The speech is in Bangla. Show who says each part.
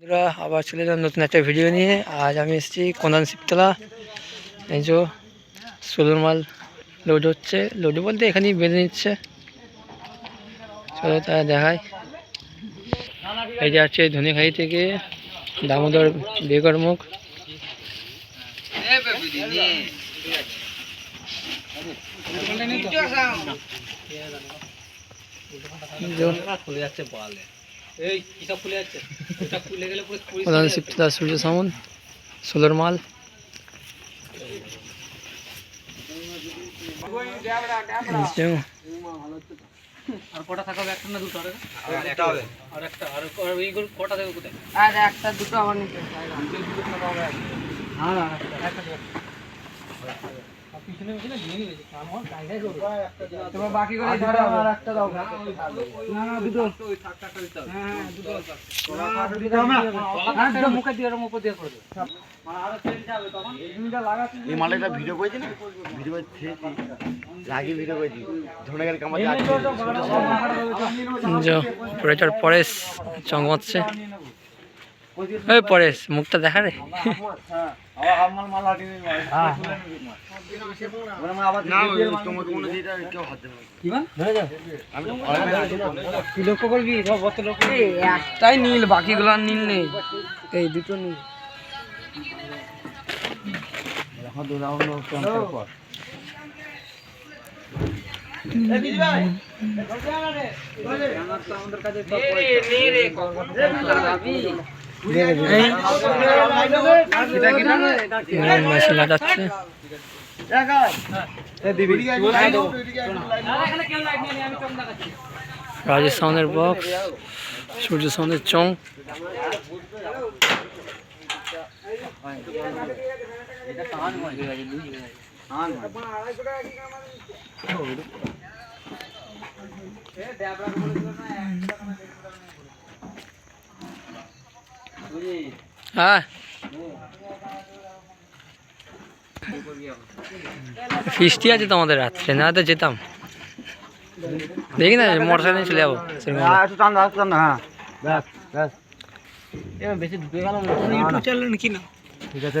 Speaker 1: বন্ধুরা আবার চলে এলাম নতুন একটা ভিডিও নিয়ে। আজ আমি এসেছি কোনান শিবতলা। এই যে সোলার মাল লোড হচ্ছে। লোড বলতে এখানেই বেঁধে নিচ্ছে। চলো তারা দেখায় এই যে আছে ধনেখালি থেকে দামোদর বেগর মুখ।
Speaker 2: খুলে যাচ্ছে বলে এই কিসব খুলে যাচ্ছে? এটা খুলে গেলে পুরো পরিষ্কার
Speaker 1: প্রধান
Speaker 2: যাবে।
Speaker 1: শিবতলা সূর্য সামন সোলার মাল।
Speaker 2: আর কটা থাকবে? একটা না দুটো? আর একটা হবে। আর একটা? আর এইগুলো কটা দেবে কোথায়?
Speaker 3: আর একটা দুটো আবার নিতে
Speaker 2: হ্যাঁ একটা আমার
Speaker 3: একটা
Speaker 4: এই মালটা ভিডিও করেছি না? ভিডিও করে খেয়েছি লাগিয়ে ভিডিও করেছি। ধনে গেলে কামাতে
Speaker 1: যে অপারেটর পরেশ। চমকাচ্ছে ওই পরেশ মুখটা দেখা রে।
Speaker 3: একটাই নীল বাকিগুলো আর নীল নেই। এই দুটো নীল।
Speaker 2: আমাদের কাছে
Speaker 1: মেশিন লাগাচ্ছে
Speaker 2: এখানে কেউ লাইট নিয়ে আমি চমদা কাছি
Speaker 1: রাজেশ সাউন্ডের বক্স সূর্য সাউন্ডের চং হ্যাঁ ফিস্টি আছে তো আমাদের রাত্রে না তো যেতাম দেখি না মোটর সাইকেল চলে যাব
Speaker 4: হ্যাঁ ঠিক আছে